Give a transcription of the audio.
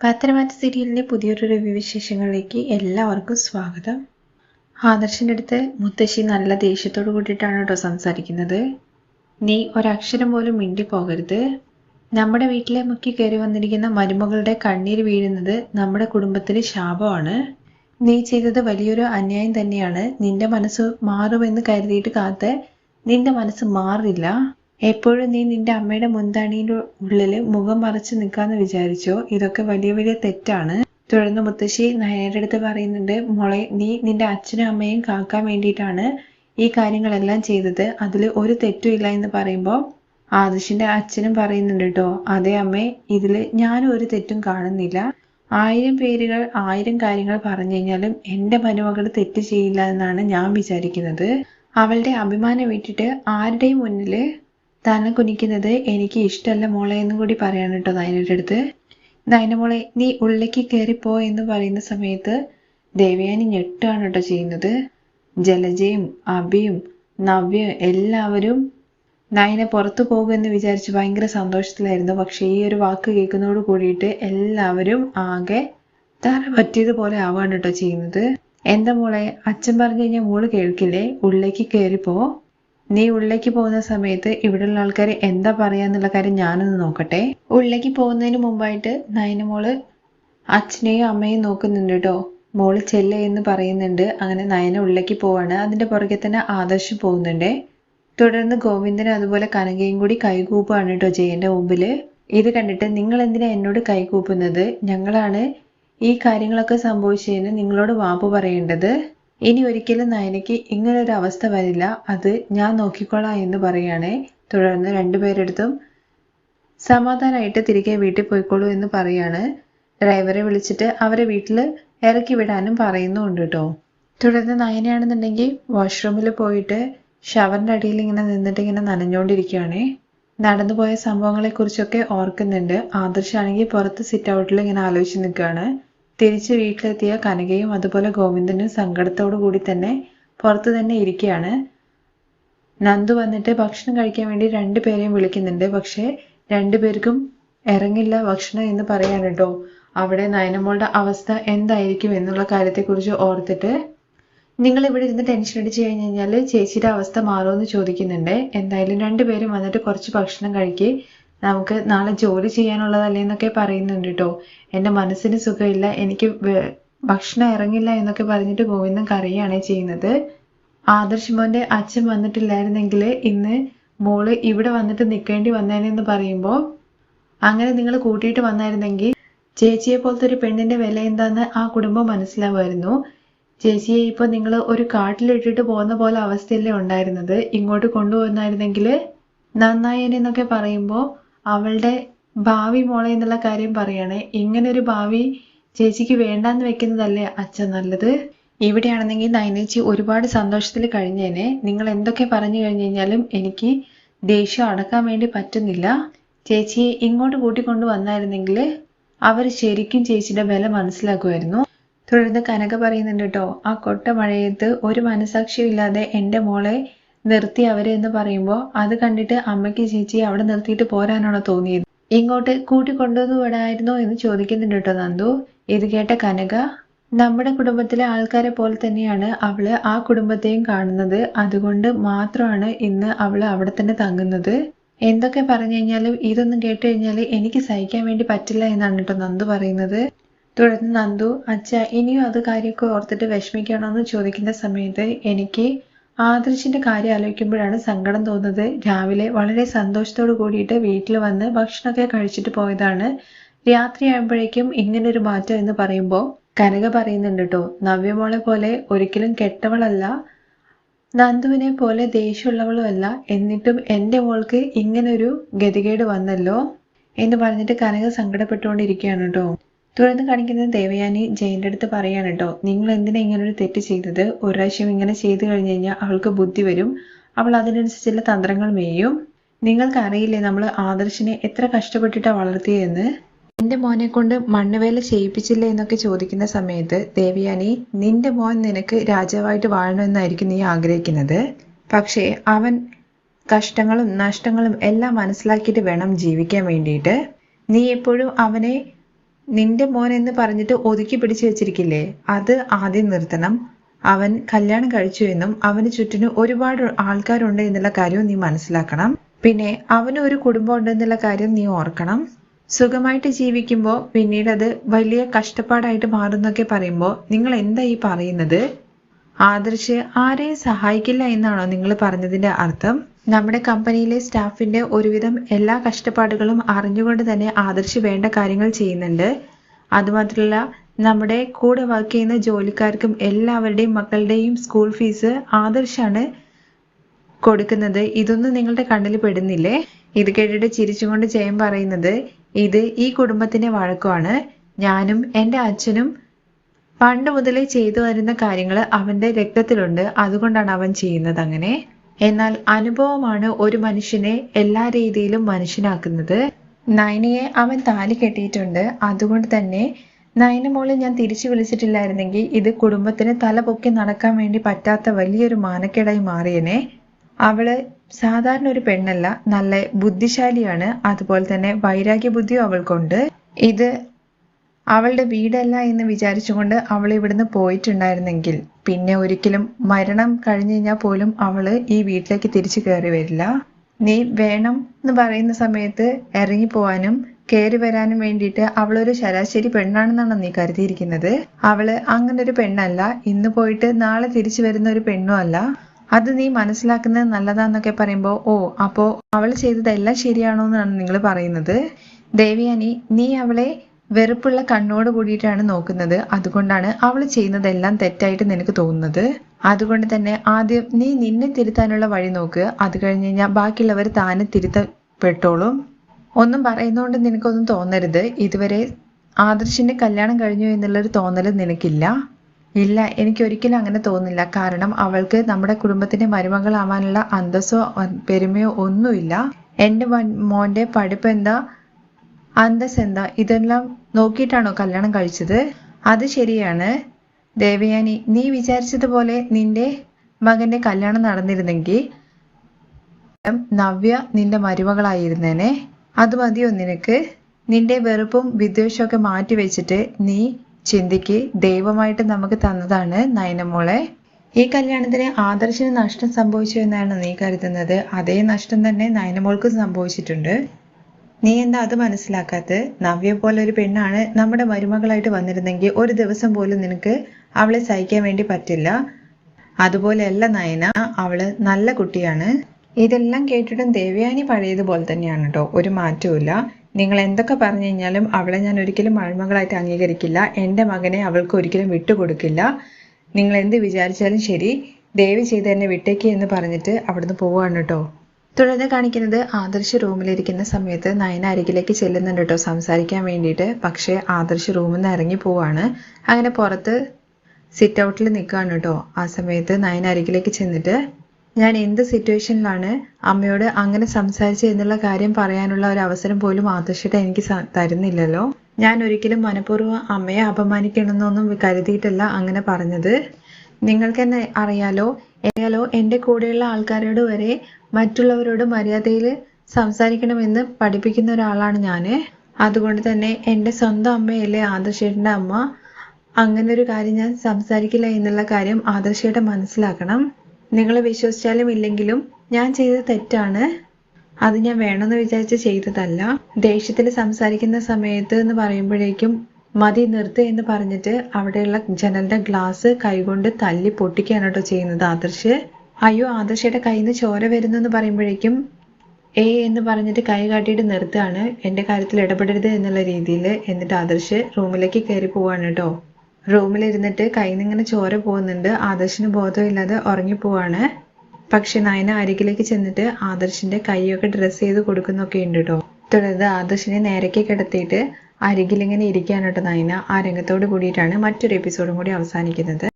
പത്തനംതിട്ട സീരിയലിന്റെ പുതിയൊരു റിവ്യൂ വിശേഷങ്ങളിലേക്ക് എല്ലാവർക്കും സ്വാഗതം. ആദർശിന്റെ അടുത്ത് മുത്തശ്ശി നല്ല ദേഷ്യത്തോട് കൂടിയിട്ടാണ് കേട്ടോ സംസാരിക്കുന്നത്. നീ ഒരക്ഷരം പോലും മിണ്ടി പോകരുത് നമ്മുടെ വീട്ടിലെ മുക്കി കയറി വന്നിരിക്കുന്ന മരുമകളുടെ കണ്ണീര് വീഴുന്നത് നമ്മുടെ കുടുംബത്തിന് ശാപമാണ്. നീ ചെയ്തത് വലിയൊരു അന്യായം തന്നെയാണ്. നിന്റെ മനസ്സ് മാറുമെന്ന് കരുതിയിട്ട് കാത്ത് നിന്റെ മനസ്സ് മാറില്ല. എപ്പോഴും നീ നിന്റെ അമ്മയുടെ മുന്താണിയുടെ ഉള്ളിൽ മുഖം മറച്ച് നിൽക്കാന്ന് വിചാരിച്ചോ? ഇതൊക്കെ വലിയ വലിയ തെറ്റാണ്. തുടർന്ന് മുത്തശ്ശി നയനയുടെ അടുത്ത് പറയുന്നുണ്ട് മോളെ നീ നിന്റെ അച്ഛനും അമ്മയും കാക്കാൻ വേണ്ടിയിട്ടാണ് ഈ കാര്യങ്ങളെല്ലാം ചെയ്തത്. അതിൽ ഒരു തെറ്റും ഇല്ല എന്ന് പറയുമ്പോൾ ആദർശിന്റെ അച്ഛനും പറയുന്നുണ്ട് കേട്ടോ അതേ അമ്മേ ഇതിൽ ഞാനും ഒരു തെറ്റും കാണുന്നില്ല. ആയിരം പേരുകൾ ആയിരം കാര്യങ്ങൾ പറഞ്ഞു കഴിഞ്ഞാലും എന്റെ മരുമകൾ തെറ്റ് ചെയ്യില്ല എന്നാണ് ഞാൻ വിചാരിക്കുന്നത്. അവളുടെ അഭിമാനം വിട്ടിട്ട് ആരുടെയും മുന്നിൽ തന്നെ കുനിക്കുന്നത് എനിക്ക് ഇഷ്ടമല്ല മോളെ എന്നും കൂടി പറയാണ് കേട്ടോ നയനയുടെ അടുത്ത്. നയന മോളെ നീ ഉള്ളിലേക്ക് കയറിപ്പോ എന്ന് പറയുന്ന സമയത്ത് ദേവയാനി ഞെട്ടാണ് കേട്ടോ ചെയ്യുന്നത്. ജലജയും അഭിയും നവ്യയും എല്ലാവരും നയന പുറത്തു പോകുമെന്ന് വിചാരിച്ച് ഭയങ്കര സന്തോഷത്തിലായിരുന്നു. പക്ഷെ ഈ ഒരു വാക്ക് കേൾക്കുന്നതോട് കൂടിയിട്ട് എല്ലാവരും ആകെ തറ പറ്റിയതുപോലെ ആവാണ് കേട്ടോ ചെയ്യുന്നത്. എന്താ മോളെ അച്ഛൻ പറഞ്ഞു കഴിഞ്ഞാൽ മോൾ കേൾക്കില്ലേ? ഉള്ളിലേക്ക് കയറിപ്പോ നീ ഉള്ളിലേക്ക് പോകുന്ന സമയത്ത് ഇവിടെയുള്ള ആൾക്കാർ എന്താ പറയാന്നുള്ള കാര്യം ഞാനൊന്ന് നോക്കട്ടെ. ഉള്ളിലേക്ക് പോകുന്നതിന് മുമ്പായിട്ട് നയനമോൾ അച്ഛനെയും അമ്മയും നോക്കുന്നുണ്ട് കേട്ടോ മോൾ ചെല്ല എന്ന് പറയുന്നുണ്ട്. അങ്ങനെ നയന ഉള്ളിലേക്ക് പോവാണ്. അതിന്റെ പുറകെ തന്നെ ആദർശം പോകുന്നുണ്ട്. തുടർന്ന് ഗോവിന്ദനും അതുപോലെ കനകയും കൂടി കൈകൂപ്പാണ് കേട്ടോ ജയന്റെ മുമ്പിൽ. ഇത് കണ്ടിട്ട് നിങ്ങൾ എന്തിനാ എന്നോട് കൈകൂപ്പുന്നത്? ഞങ്ങളാണ് ഈ കാര്യങ്ങളൊക്കെ സംഭവിച്ചതിന് നിങ്ങളോട് മാപ്പ് പറയേണ്ടത്. ഇനി ഒരിക്കലും നയനയ്ക്ക് ഇങ്ങനൊരു അവസ്ഥ വരില്ല. അത് ഞാൻ നോക്കിക്കോളാം എന്ന് പറയുകയാണേ. തുടർന്ന് രണ്ടുപേരെടുത്തും സമാധാനമായിട്ട് തിരികെ വീട്ടിൽ പോയിക്കോളൂ എന്ന് പറയാണ് ഡ്രൈവറെ വിളിച്ചിട്ട് അവരെ വീട്ടിൽ ഇറക്കി വിടാനും പറയുന്നുണ്ട് കേട്ടോ. തുടർന്ന് നയനയാണെന്നുണ്ടെങ്കിൽ വാഷ്റൂമിൽ പോയിട്ട് ഷവറിന്റെ അടിയിൽ ഇങ്ങനെ നിന്നിട്ട് ഇങ്ങനെ നനഞ്ഞുകൊണ്ടിരിക്കുകയാണേ നടന്നുപോയ സംഭവങ്ങളെക്കുറിച്ചൊക്കെ ഓർക്കുന്നുണ്ട്. ആദർശാണെങ്കിൽ പുറത്ത് സിറ്റ് ഔട്ടിൽ ഇങ്ങനെ ആലോചിച്ച് നിൽക്കുകയാണ്. തിരിച്ച് വീട്ടിലെത്തിയ കനകയും അതുപോലെ ഗോവിന്ദനും സങ്കടത്തോടു കൂടി തന്നെ പുറത്ത് തന്നെ ഇരിക്കുകയാണ്. നന്ദു വന്നിട്ട് ഭക്ഷണം കഴിക്കാൻ വേണ്ടി രണ്ടുപേരെയും വിളിക്കുന്നുണ്ട്. പക്ഷേ രണ്ടുപേർക്കും ഇറങ്ങില്ല ഭക്ഷണം എന്ന് പറയാണ് കേട്ടോ. അവിടെ നയനമോളുടെ അവസ്ഥ എന്തായിരിക്കും എന്നുള്ള കാര്യത്തെക്കുറിച്ച് ഓർത്തിട്ട് നിങ്ങൾ ഇവിടെ ഇരുന്ന് ടെൻഷൻ അടിച്ച് കഴിഞ്ഞ് കഴിഞ്ഞാൽ ചേച്ചിയുടെ അവസ്ഥ മാറുമെന്ന് ചോദിക്കുന്നുണ്ട്. എന്തായാലും രണ്ടുപേരും വന്നിട്ട് കുറച്ച് ഭക്ഷണം കഴിക്ക്. നമുക്ക് നാളെ ജോലി ചെയ്യാനുള്ളതല്ലേ എന്നൊക്കെ പറയുന്നുണ്ട് കേട്ടോ എന്റെ മനസ്സിന് സുഖമില്ല എനിക്ക് ഭക്ഷണം ഇറങ്ങില്ല എന്നൊക്കെ പറഞ്ഞിട്ട് ഗോവിന്ദൻ കരയാണ് ചെയ്യുന്നത്. ആദർശ് മോന്റെ അച്ഛൻ വന്നിട്ടില്ലായിരുന്നെങ്കിൽ ഇന്ന് മോൾ ഇവിടെ വന്നിട്ട് നിൽക്കേണ്ടി വന്നേനെന്ന് പറയുമ്പോൾ അങ്ങനെ നിങ്ങൾ കൂട്ടിയിട്ട് വന്നായിരുന്നെങ്കിൽ ചേച്ചിയെ പോലത്തെ ഒരു പെണ്ണിന്റെ വില എന്താന്ന് ആ കുടുംബം മനസ്സിലാവുമായിരുന്നു. ചേച്ചിയെ ഇപ്പോൾ നിങ്ങൾ ഒരു കാട്ടിലിട്ടിട്ട് പോകുന്ന പോലെ അവസ്ഥയല്ലേ ഉണ്ടായിരുന്നത്? ഇങ്ങോട്ട് കൊണ്ടുപോകുന്നായിരുന്നെങ്കിൽ നന്നായേനെന്നൊക്കെ പറയുമ്പോൾ അവളുടെ ഭാവി മോളെ എന്നുള്ള കാര്യം പറയണേ. ഇങ്ങനെ ഒരു ഭാവി ചേച്ചിക്ക് വേണ്ടാന്ന് വെക്കുന്നതല്ലേ അച്ഛൻ നല്ലത്? ഇവിടെയാണെന്നെങ്കിൽ നയനേച്ചി ഒരുപാട് സന്തോഷത്തിൽ കഴിഞ്ഞേനെ. നിങ്ങൾ എന്തൊക്കെ പറഞ്ഞു കഴിഞ്ഞു കഴിഞ്ഞാലും എനിക്ക് ദേഷ്യം അടക്കാൻ വേണ്ടി പറ്റുന്നില്ല. ചേച്ചിയെ ഇങ്ങോട്ട് കൂട്ടിക്കൊണ്ടു വന്നായിരുന്നെങ്കിൽ അവർ ശരിക്കും ചേച്ചിയുടെ വില മനസ്സിലാക്കുമായിരുന്നു. തുടർന്ന് കനക പറയുന്നുണ്ട് കേട്ടോ ആ കൊട്ട മഴയത്ത് ഒരു മനസാക്ഷിയും ഇല്ലാതെ എന്റെ മോളെ നിർത്തി അവരെ എന്ന് പറയുമ്പോൾ അത് കണ്ടിട്ട് അമ്മയ്ക്ക് ചേച്ചി അവിടെ നിർത്തിയിട്ട് പോരാനാണോ തോന്നിയത്? ഇങ്ങോട്ട് കൂട്ടിക്കൊണ്ടുവന്നു വിടായിരുന്നോ എന്ന് ചോദിക്കുന്നുണ്ട് കേട്ടോ നന്ദു. ഇത് കേട്ട കനക നമ്മുടെ കുടുംബത്തിലെ ആൾക്കാരെ പോലെ തന്നെയാണ് അവൾ ആ കുടുംബത്തെയും കാണുന്നത്. അതുകൊണ്ട് മാത്രമാണ് ഇന്ന് അവൾ അവിടെ തന്നെ തങ്ങുന്നത്. എന്തൊക്കെ പറഞ്ഞു കഴിഞ്ഞാലും ഇതൊന്നും കേട്ട് കഴിഞ്ഞാൽ എനിക്ക് സഹിക്കാൻ വേണ്ടി പറ്റില്ല എന്നാണ് കേട്ടോ നന്ദു പറയുന്നത്. തുടർന്ന് നന്ദു അച്ഛ ഇനിയും അത് കാര്യമൊക്കെ ഓർത്തിട്ട് വിഷമിക്കണമെന്ന് ചോദിക്കുന്ന സമയത്ത് എനിക്ക് ആദർശിന്റെ കാര്യം ആലോചിക്കുമ്പോഴാണ് സങ്കടം തോന്നുന്നത്. രാവിലെ വളരെ സന്തോഷത്തോടു കൂടിയിട്ട് വീട്ടിൽ വന്ന് ഭക്ഷണമൊക്കെ കഴിച്ചിട്ട് പോയതാണ്. രാത്രിയാകുമ്പോഴേക്കും ഇങ്ങനൊരു മാറ്റം എന്ന് പറയുമ്പോൾ കനക പറയുന്നുണ്ട് കേട്ടോ നവ്യമോളെ പോലെ ഒരിക്കലും കെട്ടവളല്ല നന്ദുവിനെ പോലെ ദേഷ്യമുള്ളവളുമല്ല എന്നിട്ടും എന്റെ മോൾക്ക് ഇങ്ങനൊരു ഗതികേട് വന്നല്ലോ എന്ന് പറഞ്ഞിട്ട് കനക സങ്കടപ്പെട്ടുകൊണ്ടിരിക്കുകയാണ് കേട്ടോ. തുടർന്ന് കാണിക്കുന്നത് ദേവയാനി ജയന്റെ അടുത്ത് പറയാണ് കേട്ടോ നിങ്ങൾ എന്തിനാ ഇങ്ങനെ ഒരു തെറ്റ് ചെയ്തത്? ഒരു പ്രാവശ്യം ഇങ്ങനെ ചെയ്തു കഴിഞ്ഞു കഴിഞ്ഞാൽ അവൾക്ക് ബുദ്ധി വരും. അവൾ അതിനനുസരിച്ചുള്ള തന്ത്രങ്ങൾ മേയും. നിങ്ങൾക്ക് അറിയില്ലേ നമ്മൾ ആദർശിനെ എത്ര കഷ്ടപ്പെട്ടിട്ടാണ് വളർത്തിയതെന്ന്? നിന്റെ മോനെ കൊണ്ട് മണ്ണുവേല ചെയ്യിപ്പിച്ചില്ല എന്നൊക്കെ ചോദിക്കുന്ന സമയത്ത് ദേവയാനി നിന്റെ മോൻ നിനക്ക് രാജാവായിട്ട് വാഴണമെന്നായിരിക്കും നീ ആഗ്രഹിക്കുന്നത്. പക്ഷേ അവൻ കഷ്ടങ്ങളും നഷ്ടങ്ങളും എല്ലാം മനസ്സിലാക്കിയിട്ട് വേണം ജീവിക്കാൻ വേണ്ടിയിട്ട്. നീ എപ്പോഴും അവനെ നിന്റെ മോൻ എന്ന് പറഞ്ഞിട്ട് ഒതുക്കി പിടിച്ചു വെച്ചിരിക്കില്ലേ? അത് ആദ്യം നിർത്തണം. അവൻ കല്യാണം കഴിച്ചു എന്നും അവന് ചുറ്റിന് ഒരുപാട് ആൾക്കാരുണ്ട് എന്നുള്ള കാര്യവും നീ മനസ്സിലാക്കണം. പിന്നെ അവന് ഒരു കുടുംബം ഉണ്ടെന്നുള്ള കാര്യം നീ ഓർക്കണം. സുഖമായിട്ട് ജീവിക്കുമ്പോൾ പിന്നീട് അത് വലിയ കഷ്ടപ്പാടായിട്ട് മാറുന്നൊക്കെ പറയുമ്പോൾ നിങ്ങൾ എന്താ ഈ പറയുന്നത്? ആദർശ് ആരെയും സഹായിക്കില്ല എന്നാണോ നിങ്ങൾ പറഞ്ഞതിന്റെ അർത്ഥം? നമ്മുടെ കമ്പനിയിലെ സ്റ്റാഫിന്റെ ഒരുവിധം എല്ലാ കഷ്ടപ്പാടുകളും അറിഞ്ഞുകൊണ്ട് തന്നെ ആദർശ് വേണ്ട കാര്യങ്ങൾ ചെയ്യുന്നുണ്ട്. അതുമാത്രമല്ല നമ്മുടെ കൂടെ വർക്ക് ചെയ്യുന്ന ജോലിക്കാർക്കും എല്ലാവരുടെയും മക്കളുടെയും സ്കൂൾ ഫീസ് ആദർശാണ് കൊടുക്കുന്നത്. ഇതൊന്നും നിങ്ങളുടെ കണ്ണിൽ പെടുന്നില്ലേ? ഇത് കേട്ടിട്ട് ചിരിച്ചുകൊണ്ട് ജയം പറയുന്നത് ഇത് ഈ കുടുംബത്തിന്റെ വഴക്കമാണ്. ഞാനും എന്റെ അച്ഛനും പണ്ട് മുതലേ ചെയ്തു വരുന്ന കാര്യങ്ങൾ അവന്റെ രക്തത്തിലുണ്ട്. അതുകൊണ്ടാണ് അവൻ ചെയ്യുന്നത് അങ്ങനെ. എന്നാൽ അനുഭവമാണ് ഒരു മനുഷ്യനെ എല്ലാ രീതിയിലും മനുഷ്യനാക്കുന്നത്. നയനയെ അവൻ താലി കെട്ടിയിട്ടുണ്ട്. അതുകൊണ്ട് തന്നെ നയന മോളെ ഞാൻ തിരിച്ചു വിളിച്ചിട്ടില്ലായിരുന്നെങ്കിൽ ഇത് കുടുംബത്തിന് തല പൊക്കി നടക്കാൻ വേണ്ടി പറ്റാത്ത വലിയൊരു മാനക്കേടായി മാറിയനെ. അവൾ സാധാരണ ഒരു പെണ്ണല്ല നല്ല ബുദ്ധിശാലിയാണ്. അതുപോലെ തന്നെ വൈരാഗ്യ ബുദ്ധിയും അവൾക്കുണ്ട്. ഇത് അവളുടെ വീടല്ല എന്ന് വിചാരിച്ചുകൊണ്ട് അവൾ ഇവിടുന്ന് പോയിട്ടുണ്ടായിരുന്നെങ്കിൽ. പിന്നെ ഒരിക്കലും മരണം കഴിഞ്ഞു കഴിഞ്ഞാൽ പോലും അവൾ ഈ വീട്ടിലേക്ക് തിരിച്ചു കയറി വരില്ല. നീ വേണം എന്ന് പറയുന്ന സമയത്ത് ഇറങ്ങി പോവാനും കയറി വരാനും വേണ്ടിയിട്ട് അവളൊരു ശരാശരി പെണ്ണാണെന്നാണ് നീ കരുതിയിരിക്കുന്നത്? അവൾ അങ്ങനെ ഒരു പെണ്ണല്ല. ഇന്ന് പോയിട്ട് നാളെ തിരിച്ചു വരുന്ന ഒരു പെണ്ണും അല്ല. അത് നീ മനസ്സിലാക്കുന്നത് നല്ലതാന്നൊക്കെ പറയുമ്പോൾ ഓ അപ്പോ അവൾ ചെയ്തതെല്ലാം ശരിയാണോ എന്നാണ് നിങ്ങൾ പറയുന്നത്? ദേവിയാനി നീ അവളെ വെറുപ്പുള്ള കണ്ണോട് കൂടിയിട്ടാണ് നോക്കുന്നത്. അതുകൊണ്ടാണ് അവൾ ചെയ്യുന്നതെല്ലാം തെറ്റായിട്ട് നിനക്ക് തോന്നുന്നത്. അതുകൊണ്ട് തന്നെ ആദ്യം നീ നിന്നെ തിരുത്താനുള്ള വഴി നോക്ക്. അത് കഴിഞ്ഞ് കഴിഞ്ഞാൽ ബാക്കിയുള്ളവർ താനെ തിരുത്തപ്പെട്ടോളും. ഒന്നും പറയുന്നതുകൊണ്ട് നിനക്കൊന്നും തോന്നരുത്. ഇതുവരെ ആദർശിന്റെ കല്യാണം കഴിഞ്ഞു എന്നുള്ളൊരു തോന്നൽ നിനക്കില്ല. ഇല്ല എനിക്ക് ഒരിക്കലും അങ്ങനെ തോന്നില്ല കാരണം അവൾക്ക് നമ്മുടെ കുടുംബത്തിന്റെ മരുമകളാവാനുള്ള അന്തസ്സോ പെരുമയോ ഒന്നുമില്ല. എന്റെ മോന്റെ പഠിപ്പ് എന്താ അന്തസ് എന്താ? ഇതെല്ലാം നോക്കിയിട്ടാണോ കല്യാണം കഴിച്ചത്? അത് ശരിയാണ്. ദേവയാനി നീ വിചാരിച്ചതുപോലെ നിന്റെ മകന്റെ കല്യാണം നടന്നിരുന്നെങ്കിൽ നവ്യ നിന്റെ മരുമകളായിരുന്നേനെ. അത് മതിയോ നിനക്ക്? നിന്റെ വെറുപ്പും വിദ്വേഷമൊക്കെ മാറ്റി വെച്ചിട്ട് നീ ചിന്തിക്ക്. ദൈവമായിട്ട് നമുക്ക് തന്നതാണ് നയനമോളെ. ഈ കല്യാണത്തിന് ആദർശന് നഷ്ടം സംഭവിച്ചു എന്നാണ് നീ കരുതുന്നത്. അതേ നഷ്ടം തന്നെ നയനമോൾക്കും സംഭവിച്ചിട്ടുണ്ട്. നീ എന്താ അത് മനസ്സിലാക്കാത്ത? നവ്യ പോലെ ഒരു പെണ്ണാണ് നമ്മുടെ മരുമകളായിട്ട് വന്നിരുന്നെങ്കിൽ ഒരു ദിവസം പോലും നിനക്ക് അവളെ സഹിക്കാൻ വേണ്ടി പറ്റില്ല. അതുപോലെയല്ല നയന അവൾ നല്ല കുട്ടിയാണ്. ഇതെല്ലാം കേട്ടിട്ടും ദേവയാനി പഴയതുപോലെ തന്നെയാണ് കേട്ടോ ഒരു മാറ്റവും നിങ്ങൾ എന്തൊക്കെ പറഞ്ഞു കഴിഞ്ഞാലും അവളെ ഞാൻ ഒരിക്കലും മരുമകളായിട്ട് അംഗീകരിക്കില്ല. എന്റെ മകനെ അവൾക്ക് ഒരിക്കലും വിട്ടുകൊടുക്കില്ല. നിങ്ങൾ എന്ത് വിചാരിച്ചാലും ശരി. ദേവി ചെയ്ത് എന്നെ വിട്ടേക്ക് എന്ന് പറഞ്ഞിട്ട് അവിടുന്ന് പോവാണ് കേട്ടോ തുടർന്ന് കാണിക്കുന്നത് ആദർശ് റൂമിലിരിക്കുന്ന സമയത്ത് നയന അരികിലേക്ക് ചെല്ലുന്നുണ്ട് കേട്ടോ സംസാരിക്കാൻ വേണ്ടിയിട്ട്. പക്ഷേ ആദർശ് റൂമിൽ നിന്ന് ഇറങ്ങി പോവാണ്. അങ്ങനെ പുറത്ത് സിറ്റ് ഔട്ടിൽ നിൽക്കുകയാണ് കേട്ടോ ആ സമയത്ത് നയന അരികിലേക്ക് ചെന്നിട്ട് ഞാൻ എന്ത് സിറ്റുവേഷനിലാണ് അമ്മയോട് അങ്ങനെ സംസാരിച്ചു എന്നുള്ള കാര്യം പറയാനുള്ള ഒരു അവസരം പോലും ആദർശിട്ട് എനിക്ക് തരുന്നില്ലല്ലോ. ഞാൻ ഒരിക്കലും മനഃപൂർവം അമ്മയെ അപമാനിക്കണമെന്നൊന്നും കരുതിയിട്ടല്ല അങ്ങനെ പറഞ്ഞത്. നിങ്ങൾക്ക് തന്നെ അറിയാലോ? എന്റെ കൂടെയുള്ള ആൾക്കാരോട് വരെ മറ്റുള്ളവരോട് മര്യാദയിൽ സംസാരിക്കണമെന്ന് പഠിപ്പിക്കുന്ന ഒരാളാണ് ഞാൻ അതുകൊണ്ട് തന്നെ എന്റെ സ്വന്തം അമ്മയല്ലേ ആദർശേട്ടന്റെ അമ്മ. അങ്ങനെ ഒരു കാര്യം ഞാൻ സംസാരിക്കില്ല എന്നുള്ള കാര്യം ആദർശേട്ടൻ മനസ്സിലാക്കണം. നിങ്ങൾ വിശ്വസിച്ചാലും ഇല്ലെങ്കിലും ഞാൻ ചെയ്ത തെറ്റാണ്. അത് ഞാൻ വേണമെന്ന് വിചാരിച്ച് ചെയ്തതല്ല. ദേഷ്യത്തിൽ സംസാരിക്കുന്ന സമയത്ത് എന്ന് പറയുമ്പോഴേക്കും മതി നിർത്ത് എന്ന് പറഞ്ഞിട്ട് അവിടെയുള്ള ജനലിന്റെ ഗ്ലാസ് കൈകൊണ്ട് തല്ലി പൊട്ടിക്കുകയാണ് കേട്ടോ ചെയ്യുന്നത് ആദർശ്. അയ്യോ ആദർശയുടെ കയ്യിൽ നിന്ന് ചോര വരുന്നു എന്ന് പറയുമ്പോഴേക്കും ഏ എന്ന് പറഞ്ഞിട്ട് കൈ കാട്ടിയിട്ട് നിർത്തുകയാണ്. എന്റെ കാര്യത്തിൽ ഇടപെടരുത് എന്നുള്ള രീതിയിൽ എന്നിട്ട് ആദർശ് റൂമിലേക്ക് കയറി പോവാണ് കേട്ടോ. റൂമിലിരുന്നിട്ട് കയ്യിൽ നിന്ന് ഇങ്ങനെ ചോര പോകുന്നുണ്ട്. ആദർശിന് ബോധമില്ലാതെ ഉറങ്ങിപ്പോവാണ് പക്ഷെ നയന അരികിലേക്ക് ചെന്നിട്ട് ആദർശിന്റെ കൈയൊക്കെ ഡ്രസ്സ് ചെയ്ത് കൊടുക്കുന്നൊക്കെ ഉണ്ട് കേട്ടോ. തുടർന്ന് ആദർശിനെ നേരേക്ക് കിടത്തിയിട്ട് അരികിലിങ്ങനെ ഇരിക്കാനോട്ടോ നയന. ആ രംഗത്തോട് കൂടിയിട്ടാണ് മറ്റൊരു എപ്പിസോഡും കൂടി അവസാനിക്കുന്നത്.